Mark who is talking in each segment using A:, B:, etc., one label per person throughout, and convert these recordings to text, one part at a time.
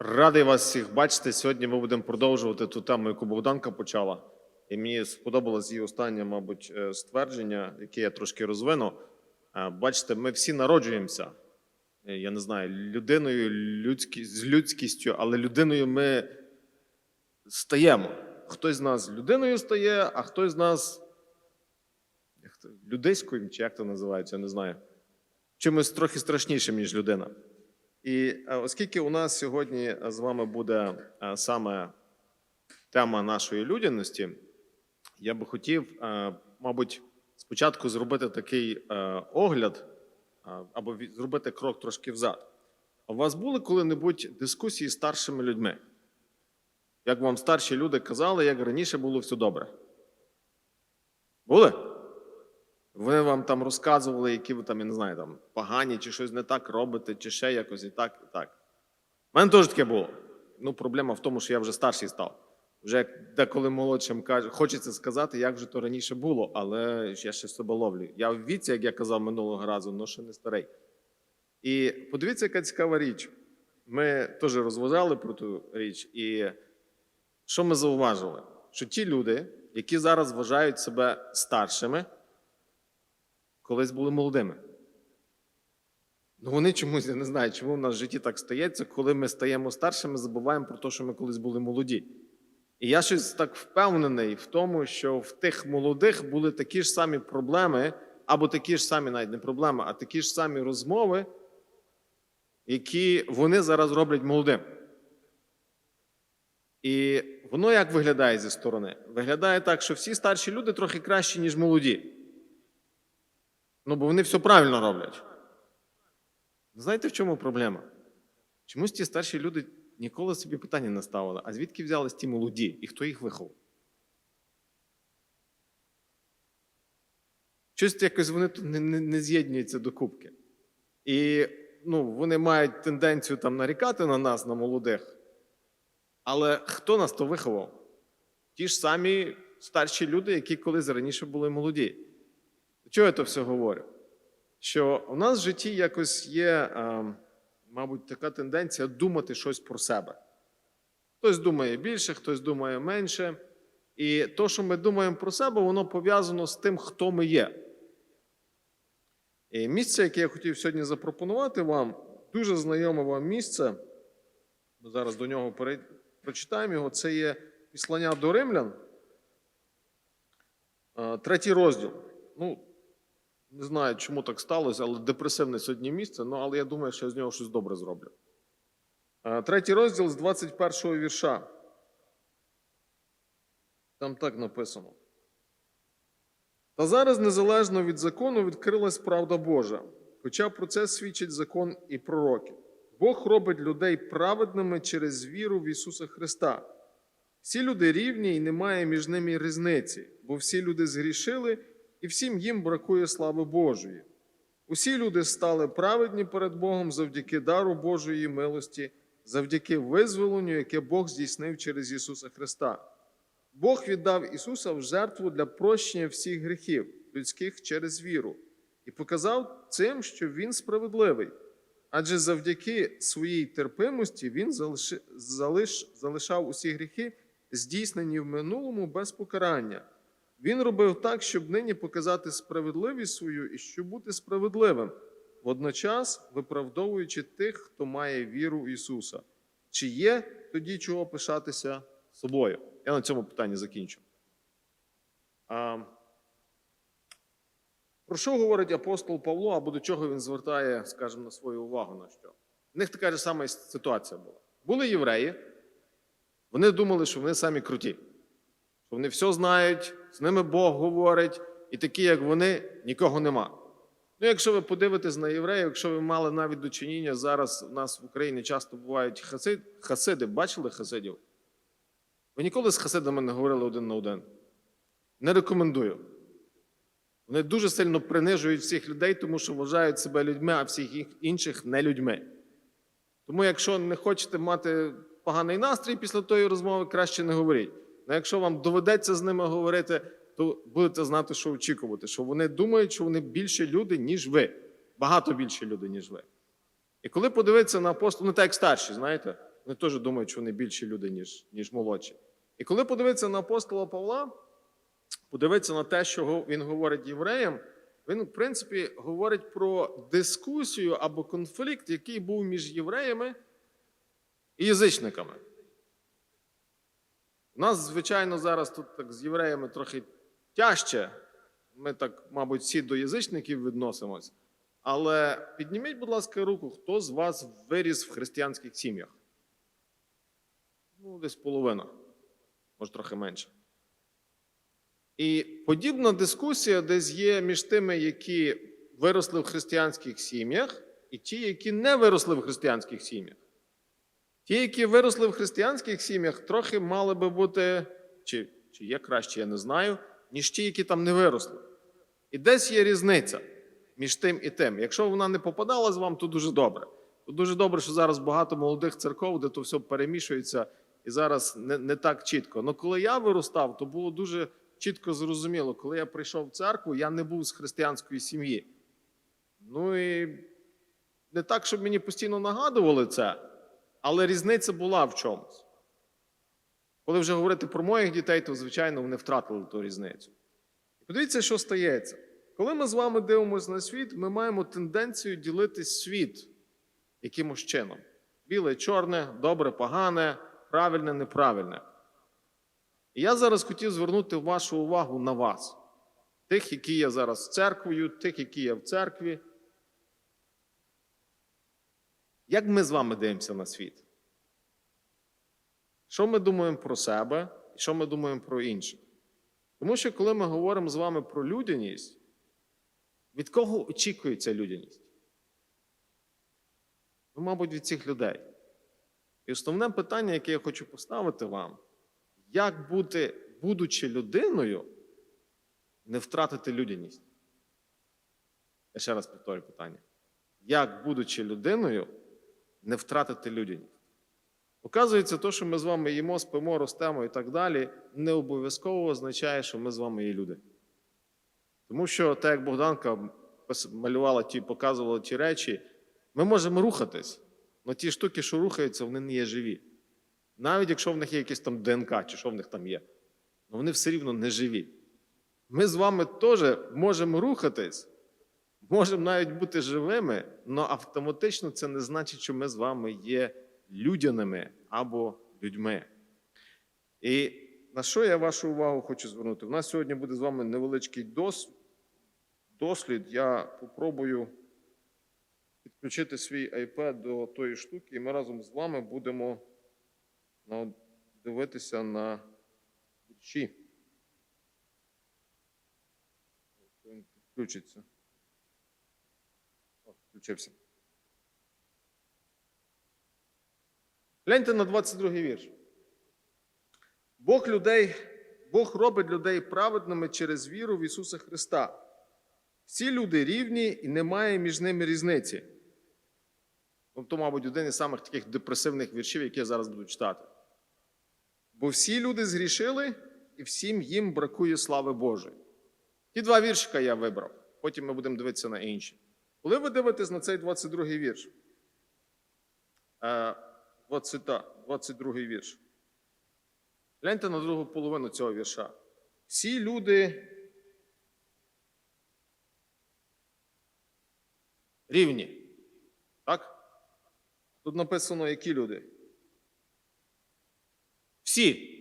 A: Радий вас всіх бачити. Сьогодні ми будемо продовжувати ту тему, яку Богданка почала. І мені сподобалось її останнє, мабуть, е, ствердження, яке я трошки розвину. Е, Бачите, ми всі народжуємося. е, Я не знаю, людиною, людські, з людськістю, але людиною ми стаємо. Хтось з нас людиною стає, а хтось з нас людиською, чи як то називається, я не знаю. Чимось трохи страшнішим, ніж людина. І е, оскільки у нас сьогодні е, з вами буде е, саме тема нашої людяності, я би хотів, мабуть, спочатку зробити такий огляд або зробити крок трошки взад. У вас були коли-небудь дискусії з старшими людьми? Як вам старші люди казали, як раніше було все добре? Були? Вони вам там розказували, які ви там, я не знаю, там погані, чи щось не так робите, чи ще якось і так, і так. У мене теж таке було. Ну, проблема в тому, що я вже старший став. Вже деколи молодшим каже, хочеться сказати, як же то раніше було, але я ще себе ловлю. Я в віці, як я казав минулого разу, але ще не старий. І подивіться, яка цікава річ. Ми теж розважали про ту річ, і що ми зауважили? Що ті люди, які зараз вважають себе старшими, колись були молодими. Ну вони чомусь, я не знаю, чому в нас в житті так стається, коли ми стаємо старшими, забуваємо про те, що ми колись були молоді. І я щось так впевнений в тому, що в тих молодих були такі ж самі проблеми, або такі ж самі навіть не проблеми, а такі ж самі розмови, які вони зараз роблять молодим. І воно як виглядає зі сторони? Виглядає так, що всі старші люди трохи кращі, ніж молоді. Ну, бо вони все правильно роблять. Знаєте, в чому проблема? Чомусь ті старші люди ніколи собі питання не ставили, а звідки взялись ті молоді і хто їх виховав? Щось якось вони тут не, не, не з'єднуються до кубки. І ну, вони мають тенденцію там нарікати на нас, на молодих. Але хто нас то виховав? Ті ж самі старші люди, які колись раніше були молоді. Чого я то все говорю? Що у нас в житті якось є, е, мабуть, така тенденція думати щось про себе. Хтось думає більше, хтось думає менше. І то, що ми думаємо про себе, воно пов'язано з тим, хто ми є. І місце, яке я хотів сьогодні запропонувати вам, дуже знайоме вам місце. Ми зараз до нього прочитаємо його. Це є післання до римлян, Е, третій розділ. Ну, не знаю, чому так сталося, але депресивне сьогодні місце, ну, але я думаю, що я з нього щось добре зроблю. Е, Третій розділ з 21 го вірша. Там так написано. Та зараз незалежно від закону відкрилась правда Божа, хоча про це свідчить закон і пророки. Бог робить людей праведними через віру в Ісуса Христа. Всі люди рівні і немає між ними різниці, бо всі люди згрішили, і всім їм бракує слави Божої. Усі люди стали праведні перед Богом завдяки дару Божої милості, завдяки визволенню, яке Бог здійснив через Ісуса Христа. Бог віддав Ісуса в жертву для прощення всіх гріхів людських через віру, і показав цим, що Він справедливий. Адже завдяки своїй терпимості Він залиши- залиш, залишав усі гріхи, здійснені в минулому без покарання. Він робив так, щоб нині показати справедливість свою і щоб бути справедливим, водночас виправдовуючи тих, хто має віру в Ісуса. Чи є тоді чого пишатися собою? Я на цьому питанні закінчу. А, про що говорить апостол Павло, або до чого він звертає, скажімо, на свою увагу на що? В них така ж сама ситуація була. Були євреї, вони думали, що вони самі круті, що вони все знають, з ними Бог говорить, і такі, як вони, нікого нема. Ну, якщо ви подивитесь на євреїв, якщо ви мали навіть дочиніння, зараз у нас в Україні часто бувають хасид, хасиди. Бачили хасидів? Ви ніколи з хасидами не говорили один на один? Не рекомендую. Вони дуже сильно принижують всіх людей, тому що вважають себе людьми, а всіх інших не людьми. Тому, якщо не хочете мати поганий настрій після тої розмови, краще не говоріть. Ну, якщо вам доведеться з ними говорити, то будете знати, що очікувати, що вони думають, що вони більше люди, ніж ви. Багато більше люди, ніж ви. І коли подивитися на апостол, ну так як старші, знаєте, Вони теж думають, що вони більші люди, ніж, ніж молодші. І коли подивитися на апостола Павла, подивитися на те, що він говорить євреям, він, в принципі, говорить про дискусію або конфлікт, який був між євреями і язичниками. У нас, звичайно, зараз тут так з євреями трохи тяжче. Ми так, мабуть, всі до язичників відносимось. Але підніміть, будь ласка, руку, хто з вас виріс в християнських сім'ях? Ну, десь половина, може трохи менше. І подібна дискусія десь є між тими, які виросли в християнських сім'ях, і ті, які не виросли в християнських сім'ях. Ті, які виросли в християнських сім'ях, трохи мали би бути, чи, чи є краще, я не знаю, ніж ті, які там не виросли. І десь є різниця між тим і тим. Якщо вона не попадалась вам, то дуже добре. То дуже добре, що зараз багато молодих церков, де то все перемішується і зараз не, не так чітко. Але коли я виростав, то було дуже чітко зрозуміло, коли я прийшов в церкву, я не був з християнської сім'ї. Ну і не так, щоб мені постійно нагадували це, але різниця була в чомусь. Коли вже говорити про моїх дітей, то, звичайно, вони втратили ту різницю. Подивіться, що стається. Коли ми з вами дивимося на світ, ми маємо тенденцію ділити світ якимось чином: біле, чорне, добре, погане, правильне, неправильне. І я зараз хотів звернути вашу увагу на вас, тих, які є зараз церквою, тих, які є в церкві. Як ми з вами дивимося на світ? Що ми думаємо про себе і що ми думаємо про інших? Тому що коли ми говоримо з вами про людяність, від кого очікується людяність? Ну, мабуть, від цих людей. І основне питання, яке я хочу поставити вам, як бути, будучи людиною, не втратити людяність? Я ще раз повторю питання. Як, будучи людиною, не втратити людяність? Оказується, то, що ми з вами їмо, спимо, ростемо і так далі, не обов'язково означає, що ми з вами є люди. Тому що, так як Богданка малювала ті, показувала ті речі, ми можемо рухатись, але ті штуки, що рухаються, вони не є живі. Навіть якщо в них є якийсь там ДНК, чи що в них там є, але вони все рівно не живі. Ми з вами теж можемо рухатись, можемо навіть бути живими, але автоматично це не значить, що ми з вами є людяними або людьми. І на що я вашу увагу хочу звернути? У нас сьогодні буде з вами невеличкий дос, дослід. Я попробую підключити свій iPad до тої штуки, і ми разом з вами будемо дивитися на вірші. Він підключиться. Включився. Гляньте на 22 вірш. Бог людей, Бог робить людей праведними через віру в Ісуса Христа. Всі люди рівні і немає між ними різниці. Тобто, мабуть, один із самих таких депресивних віршів, які я зараз буду читати. Бо всі люди згрішили, і всім їм бракує слави Божої. Ті два віршика я вибрав. Потім ми будемо дивитися на інші. Коли ви дивитесь на цей 22 вірш, е, 20, 22 вірш. Гляньте на другу половину цього вірша. Всі люди рівні. Так? Тут написано, які люди? Всі.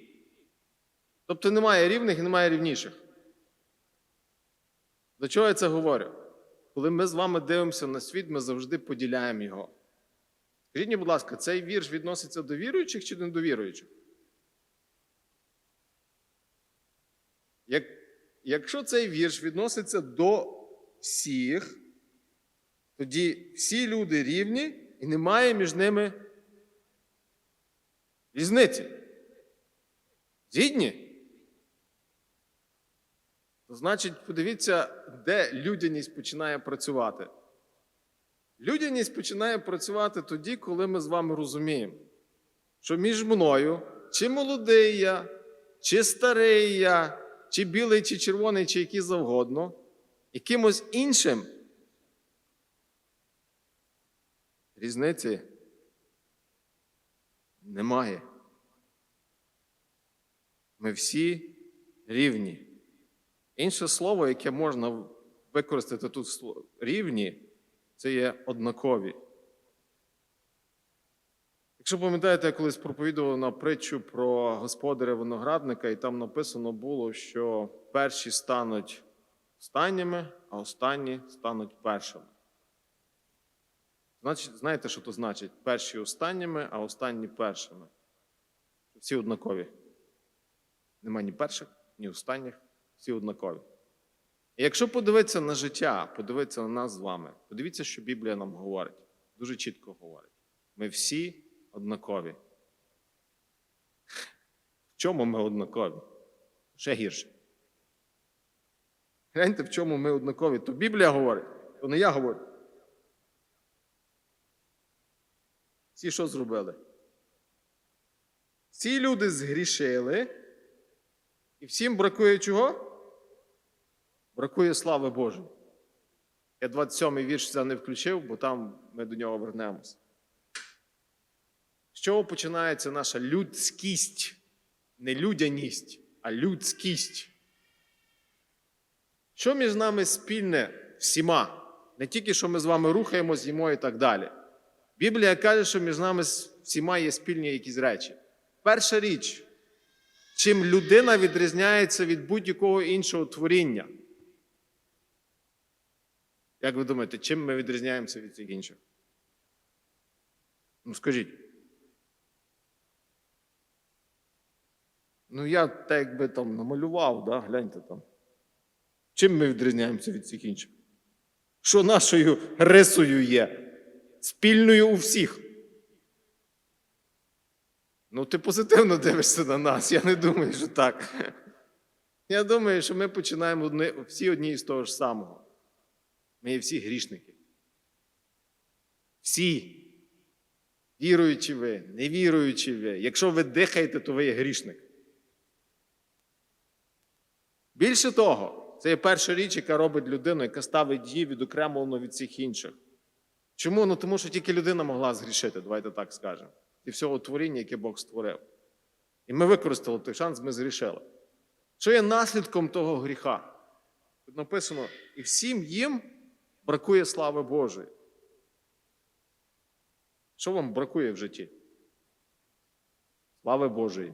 A: Тобто немає рівних і немає рівніших. До чого я це говорю? Коли ми з вами дивимося на світ, ми завжди поділяємо його. Скажіть, будь ласка, цей вірш відноситься до віруючих чи не до віруючих? Як, якщо цей вірш відноситься до всіх, тоді всі люди рівні і немає між ними різниці. Згідні? Значить, подивіться, де людяність починає працювати. Людяність починає працювати тоді, коли ми з вами розуміємо, що між мною, чи молодий я, чи старий я, чи білий, чи червоний, чи який завгодно, якимось іншим різниці Немає. Ми всі рівні. Інше слово, яке можна використати тут сло- рівні, це є однакові. Якщо пам'ятаєте, я колись проповідував на притчу про господаря виноградника, і там написано було, що перші стануть останніми, а останні стануть першими. Значить, знаєте, що то значить? Перші останніми, а останні першими. Всі однакові. Нема ні перших, ні останніх, всі однакові. І якщо подивитися на життя, подивитися на нас з вами, подивіться, що Біблія нам говорить. Дуже чітко говорить. Ми всі однакові. В чому ми однакові? Ще гірше. Гляньте, в чому ми однакові. То Біблія говорить, то не я говорю. Всі що зробили? Всі люди згрішили, і всім бракує чого? Бракує слави Божої. Я 27-й вірш це не включив, бо там ми до нього вернемося. З чого починається наша людськість? Не людяність, а людськість. Що між нами спільне всіма? Не тільки що ми з вами рухаємось, їмо і так далі. Біблія каже, що між нами всіма є спільні якісь речі. Перша річ, чим людина відрізняється від будь-якого іншого творіння. Як ви думаєте, чим ми відрізняємося від всіх інших? Ну, скажіть. Ну, я так якби там намалював, да? гляньте там. Чим ми відрізняємося від всіх інших? Що нашою рисою є? Спільною у всіх. Ну, ти позитивно дивишся на нас. Я не думаю, що так. Я думаю, що ми починаємо всі одні з того ж самого. Ми є всі грішники. Всі. Віруючі ви, невіруючі ви. Якщо ви дихаєте, то ви є грішник. Більше того, це є перша річ, яка робить людину, яка ставить її відокремлено від всіх інших. Чому? Ну тому що тільки людина могла згрішити, давайте так скажемо. І всього творіння, яке Бог створив. І ми використали той шанс, ми згрішили. Що є наслідком того гріха? Тут написано: і всім їм бракує слави Божої. Що вам бракує в житті? Слави Божої.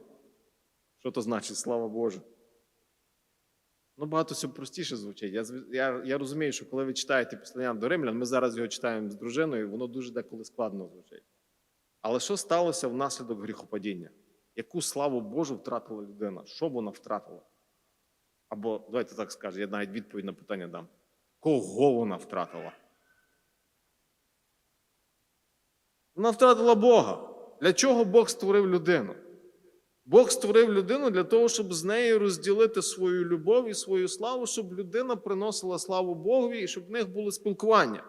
A: Що то значить слава Божа? Ну, багато все простіше звучить. Я, я, я розумію, що коли ви читаєте післання до римлян, ми зараз його читаємо з дружиною, воно дуже деколи складно звучить. Але що сталося внаслідок гріхопадіння? Яку славу Божу втратила людина? Що вона втратила? Або давайте так скажемо, я навіть відповідь на питання дам. Кого вона втратила? Вона втратила Бога. Для чого Бог створив людину? Бог створив людину для того, щоб з нею розділити свою любов і свою славу, щоб людина приносила славу Богові і щоб в них було спілкування.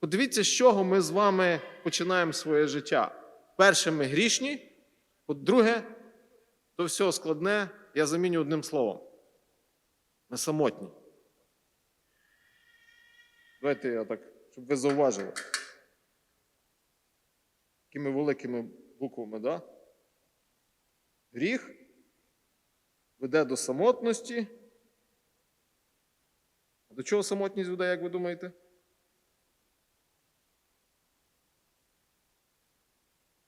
A: Подивіться, з чого ми з вами починаємо своє життя. Перше, ми грішні, по-друге, то все складне, я заміню одним словом. Ми самотні. Давайте я так, щоб ви зауважили. Такими великими буквами, да? Гріх веде до самотності. А до чого самотність веде, як ви думаєте?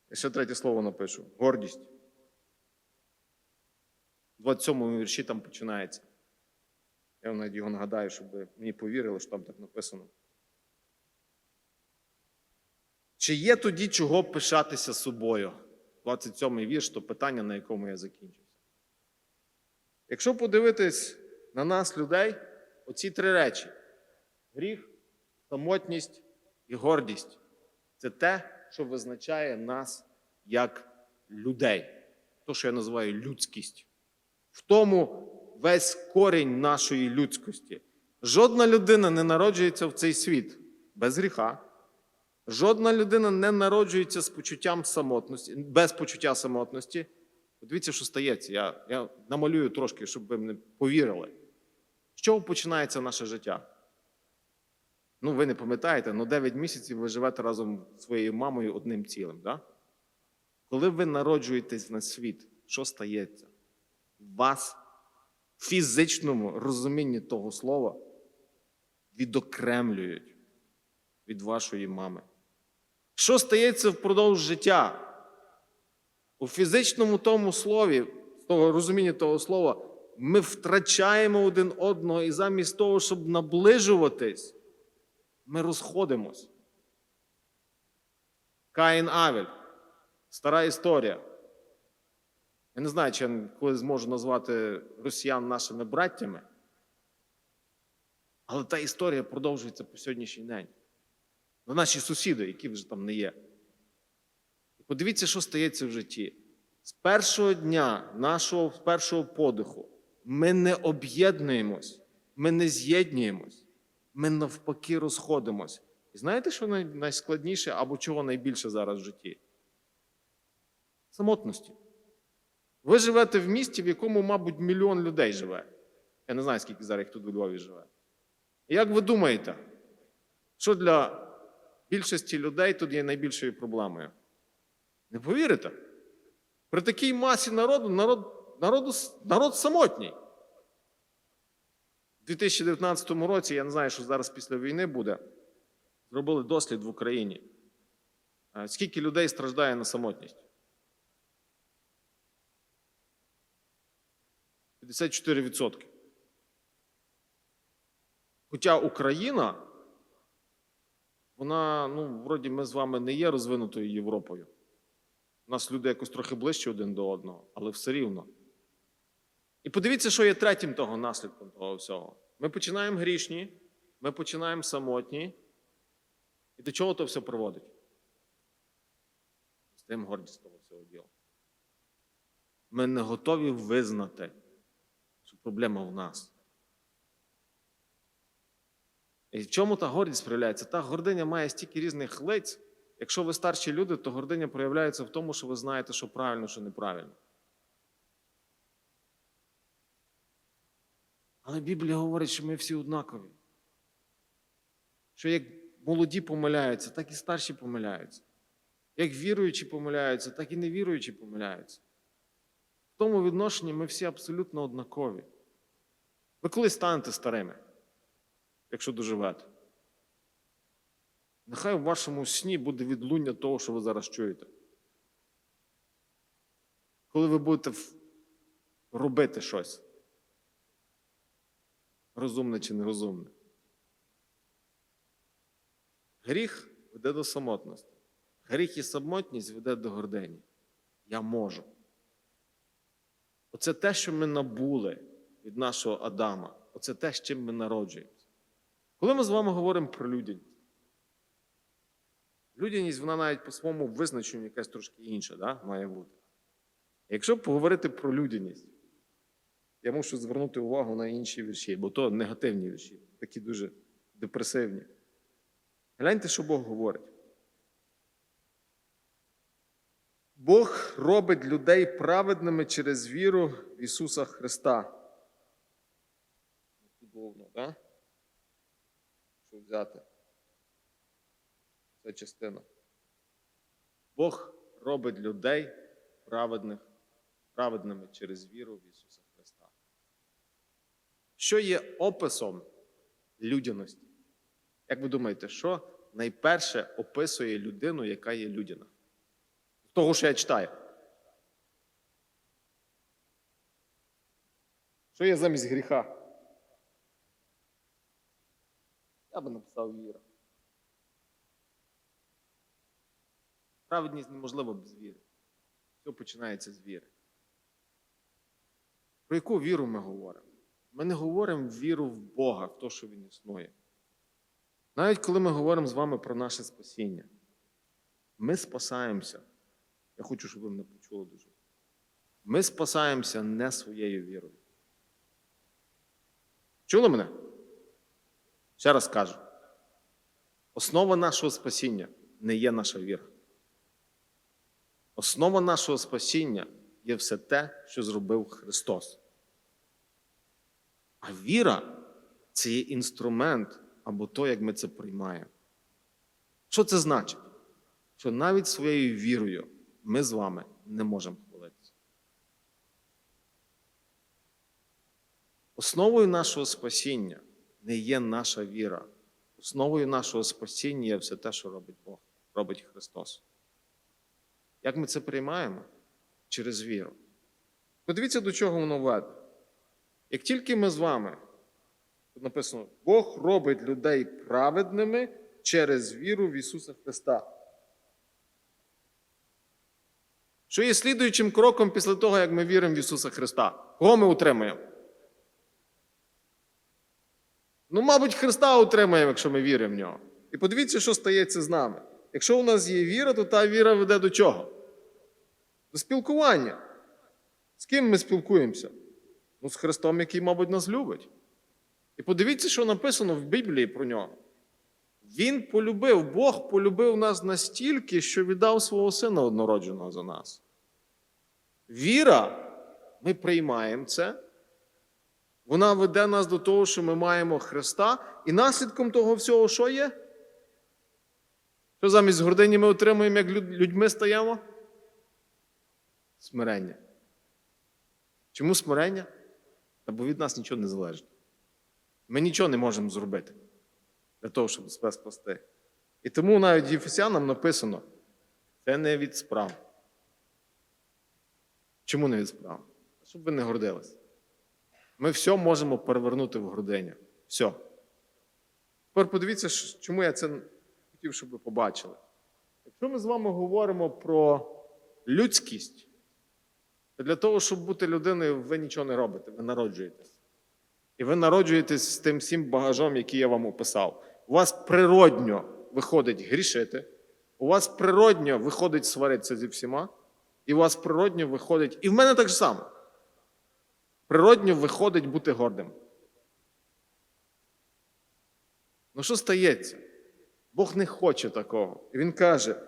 A: Я ще третє слово напишу. Гордість. У 27 вірші там починається. Я навіть його нагадаю, щоб мені повірили, що там так написано. Чи є тоді чого пишатися собою? 27-й вірш то питання, на якому я закінчився. Якщо подивитись на нас, людей, оці три речі: гріх, самотність і гордість це те, що визначає нас як людей. То, що я називаю людськість. В тому весь корінь нашої людськості. Жодна людина не народжується в цей світ без гріха. Жодна людина не народжується з почуттям самотності, без почуття самотності. Подивіться, що стається. Я, я намалюю трошки, щоб ви мені повірили. З чого починається наше життя? Ну, ви не пам'ятаєте, але 9 місяців ви живете разом зі своєю мамою одним цілим. Да? Коли ви народжуєтесь на світ, що стається? Вас фізичному розумінні того слова відокремлюють від вашої мами. Що стається впродовж життя? У фізичному тому слові, того розуміння того слова, ми втрачаємо один одного, і замість того, щоб наближуватись, ми розходимось. Каїн Авель. Стара історія. Я не знаю, чи я коли зможу назвати росіян нашими браттями. Але та історія продовжується по сьогоднішній день. Ну, наші сусіди, які вже там не є. І подивіться, що стається в житті. З першого дня нашого першого подиху ми не об'єднуємось, ми не з'єднуємось, ми навпаки розходимось. І знаєте, що найскладніше або чого найбільше зараз в житті? Самотності. Ви живете в місті, в якому, мабуть, мільйон людей живе. Я не знаю, скільки зараз їх тут у Львові живе. Як ви думаєте, що для більшості людей тут є найбільшою проблемою? Не повірите? При такій масі народу народ, народу, народ самотній. У 2019 році, я не знаю, що зараз після війни буде, зробили дослід в Україні. Е, Скільки людей страждає на самотність? 54%. Хоча Україна, вона, ну, вроді, ми з вами не є розвинутою Європою. У нас люди якось трохи ближче один до одного, але все рівно. І подивіться, що є третім того наслідком того всього. Ми починаємо грішні, ми починаємо самотні. І до чого то все приводить? З тим гордість того всього діла. Ми не готові визнати, проблема в нас. І в чому та гордість проявляється? Та гординя має стільки різних лиць. Якщо ви старші люди, то гординя проявляється в тому, що ви знаєте, що правильно, що неправильно. Але Біблія говорить, що ми всі однакові. Що як молоді помиляються, так і старші помиляються. Як віруючі помиляються, так і невіруючі помиляються. В тому відношенні ми всі абсолютно однакові. Ви коли станете старими, якщо доживете? Нехай в вашому сні буде відлуння того, що ви зараз чуєте. Коли ви будете робити щось. Розумне чи нерозумне. Гріх веде до самотності. Гріх і самотність веде до гордині. Я можу. Оце те, що ми набули від нашого Адама. Оце те, з чим ми народжуємося. Коли ми з вами говоримо про людяність, людяність, вона навіть по своєму визначенню якась трошки інша, да? має бути. Якщо поговорити про людяність, я мушу звернути увагу на інші вірші, бо то негативні вірші, такі дуже депресивні. Гляньте, що Бог говорить. Бог робить людей праведними через віру в Ісуса Христа. Удобно, так? Що взяти? Це частина. Бог робить людей праведних, праведними через віру в Ісуса Христа. Що є описом людяності? Як ви думаєте, що найперше описує людину, яка є людяна? Того, що я читаю. Що є замість гріха? Я би написав віра. Праведність неможлива без віри. Все починається з віри. Про яку віру ми говоримо? Ми не говоримо віру в Бога, в те, що Він існує. Навіть коли ми говоримо з вами про наше спасіння, ми спасаємося. Я хочу, щоб ви мене почули дуже. Ми спасаємося не своєю вірою. Чули мене? Ще раз кажу. Основа нашого спасіння не є наша віра. Основа нашого спасіння є все те, що зробив Христос. А віра це є інструмент або то, як ми це приймаємо. Що це значить? Що навіть своєю вірою ми з вами не можемо хвалитися. Основою нашого спасіння не є наша віра. Основою нашого спасіння є все те, що робить Бог, робить Христос. Як ми це приймаємо? Через віру. Подивіться, до чого воно веде. Як тільки ми з вами, тут написано, Бог робить людей праведними через віру в Ісуса Христа. Що є слідуючим кроком після того, як ми віримо в Ісуса Христа? Кого ми утримуємо? Ну, мабуть, Христа утримаємо, якщо ми віримо в нього. І подивіться, що стається з нами. Якщо у нас є віра, то та віра веде до чого? До спілкування. З ким ми спілкуємося? Ну, з Христом, який, мабуть, нас любить. І подивіться, що написано в Біблії про нього. Він полюбив, Бог полюбив нас настільки, що віддав свого сина однородженого за нас. Віра, ми приймаємо це. Вона веде нас до того, що ми маємо Христа, і наслідком того всього, що є? Що замість гордині ми отримуємо, як людьми стаємо? Смирення. Чому смирення? Та бо від нас нічого не залежить. Ми нічого не можемо зробити для того, щоб себе спасти. І тому навіть Єфесянам написано: це не від справ. Чому не від справ? Щоб ви не гордилися. Ми все можемо перевернути в гординю. Все. Тепер подивіться, чому я це хотів, щоб ви побачили. Якщо ми з вами говоримо про людськість, то для того, щоб бути людиною, ви нічого не робите, ви народжуєтесь. І ви народжуєтесь з тим всім багажом, який я вам описав. У вас природньо виходить грішити, у вас природньо виходить сваритися зі всіма, і у вас природньо виходить. І в мене так само. Природньо виходить бути гордим. Ну що стається? Бог не хоче такого. І Він каже: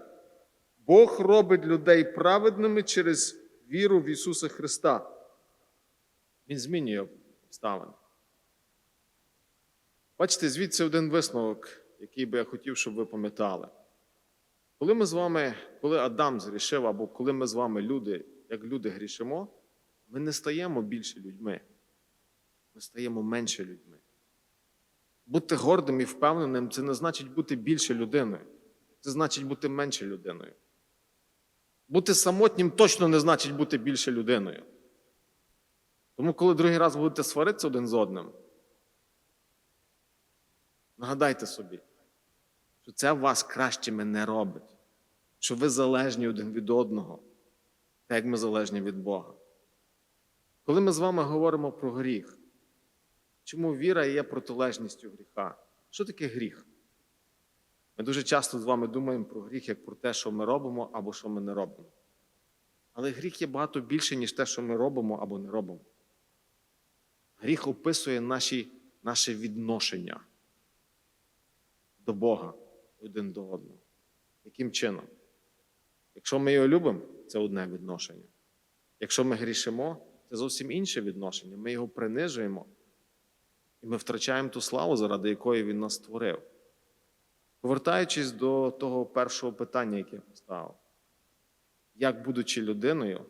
A: Бог робить людей праведними через віру в Ісуса Христа. Він змінює обставини. Бачите, звідси один висновок, який би я хотів, щоб ви пам'ятали. Коли ми з вами, коли Адам згрішив, або коли ми з вами люди, як люди грішимо, ми не стаємо більше людьми. Ми стаємо менше людьми. Бути гордим і впевненим це не значить бути більше людиною. Це значить бути менше людиною. Бути самотнім точно не значить бути більше людиною. Тому, коли другий раз будете сваритися один з одним, нагадайте собі, що це вас кращими не робить, що ви залежні один від одного, так як ми залежні від Бога. Коли ми з вами говоримо про гріх, чому віра є протилежністю гріха? Що таке гріх? Ми дуже часто з вами думаємо про гріх як про те, що ми робимо або що ми не робимо. Але гріх є багато більше, ніж те, що ми робимо або не робимо. Гріх описує наші, наше відношення до Бога один до одного. Яким чином? Якщо ми його любимо, це одне відношення. Якщо ми грішимо, це зовсім інше відношення. Ми його принижуємо, і ми втрачаємо ту славу, заради якої він нас створив. Повертаючись до того першого питання, яке я поставив, як, будучи людиною,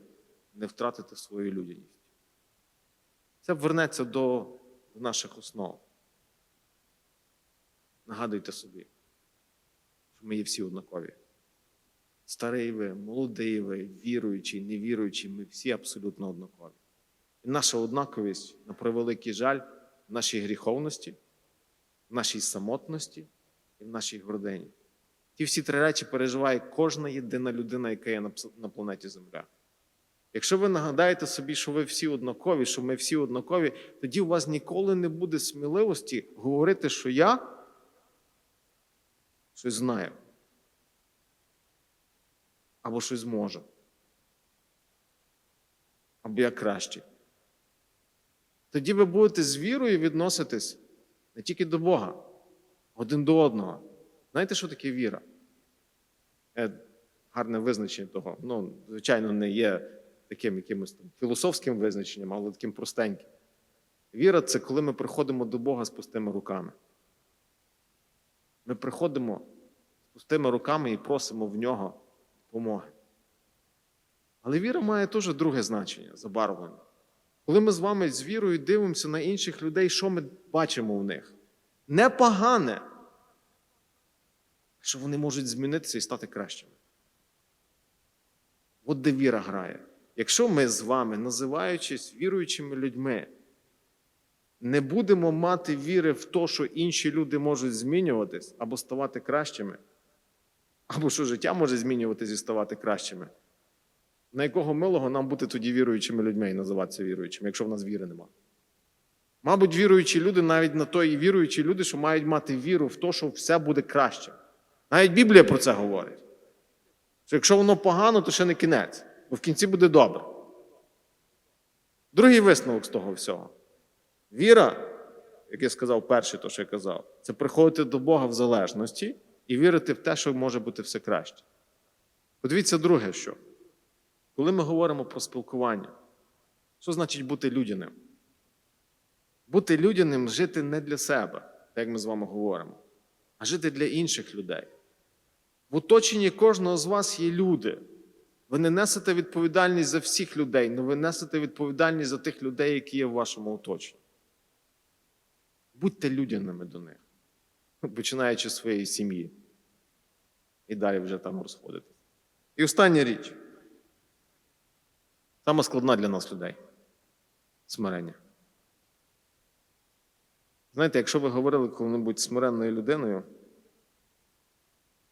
A: не втратити свою людяність? Це вернеться до наших основ. Нагадуйте собі, що ми є всі однакові. Старий ви, молодий ви, віруючий, невіруючий, ми всі абсолютно однакові. І наша однаковість, на превеликий жаль, в нашій гріховності, в нашій самотності і в нашій гордині. Ті всі три речі переживає кожна єдина людина, яка є на планеті Земля. Якщо ви нагадаєте собі, що ви всі однакові, що ми всі однакові, тоді у вас ніколи не буде сміливості говорити, що я щось знаю або щось можу, або я краще. Тоді ви будете з вірою відноситись не тільки до Бога, один до одного. Знаєте, що таке віра? Е, гарне визначення того. Ну, звичайно, не є таким якимось там філософським визначенням, але таким простеньким. Віра це коли ми приходимо до Бога з пустими руками. Ми приходимо з пустими руками і просимо в нього допомоги. Але віра має теж друге значення забарвлення. Коли ми з вами з вірою дивимося на інших людей, що ми бачимо в них? Не погане, що вони можуть змінитися і стати кращими. От де віра грає. Якщо ми з вами, називаючись віруючими людьми, не будемо мати віри в те, що інші люди можуть змінюватись або ставати кращими, або що життя може змінюватись і ставати кращими, на якого милого нам бути тоді віруючими людьми і називатися віруючими, якщо в нас віри нема. Мабуть, віруючі люди, навіть на то і віруючі люди, що мають мати віру в те, що все буде краще. Навіть Біблія про це говорить. Що якщо воно погано, то ще не кінець, бо в кінці буде добре. Другий висновок з того всього. Віра, як я сказав перше, то що я казав, це приходити до Бога в залежності і вірити в те, що може бути все краще. Подивіться друге, що. Коли ми говоримо про спілкування, що значить бути людяним? Бути людяним жити не для себе, так як ми з вами говоримо, а жити для інших людей. В оточенні кожного з вас є люди. Ви не несете відповідальність за всіх людей, але ви несете відповідальність за тих людей, які є в вашому оточенні. Будьте людяними до них, починаючи з своєї сім'ї. І далі вже там розходитися. І остання річ. Сама складна для нас людей смирення. Знаєте, якщо ви говорили коли-небудь смиренною людиною,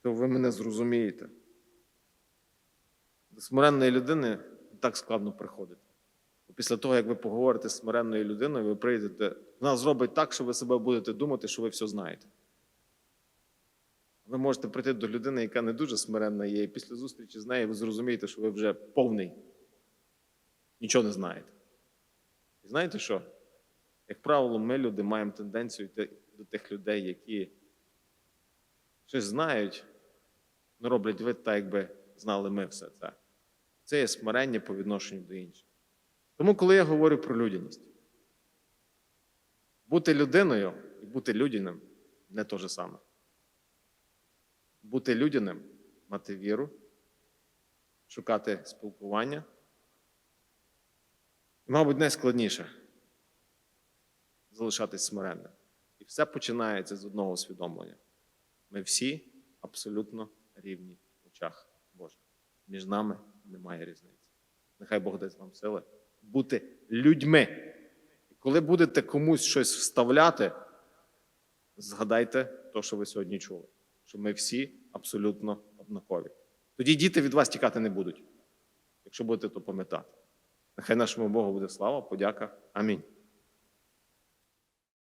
A: то ви мене зрозумієте. До смиренної людини так складно приходити. Після того, як ви поговорите з смиренною людиною, ви прийдете, вона зробить так, що ви себе будете думати, що ви все знаєте. Ви можете прийти до людини, яка не дуже смиренна є, і після зустрічі з нею ви зрозумієте, що ви вже повний, нічого не знаєте. І знаєте що? Як правило, ми, люди, маємо тенденцію йти до тих людей, які щось знають, але роблять вид так, якби знали ми все це. Це є смирення по відношенню до інших. Тому, коли я говорю про людяність, бути людиною і бути людяним не те же саме. Бути людяним, мати віру, шукати спілкування. Мабуть, найскладніше залишатись смиренним. І все починається з одного усвідомлення. Ми всі абсолютно рівні в очах Божих. Між нами немає різниці. Нехай Бог дасть вам сили бути людьми. Коли будете комусь щось вставляти, згадайте те, що ви сьогодні чули, що ми всі абсолютно однакові. Тоді діти від вас тікати не будуть, якщо будете то пам'ятати. Нехай нашому Богу буде слава, подяка. Амінь.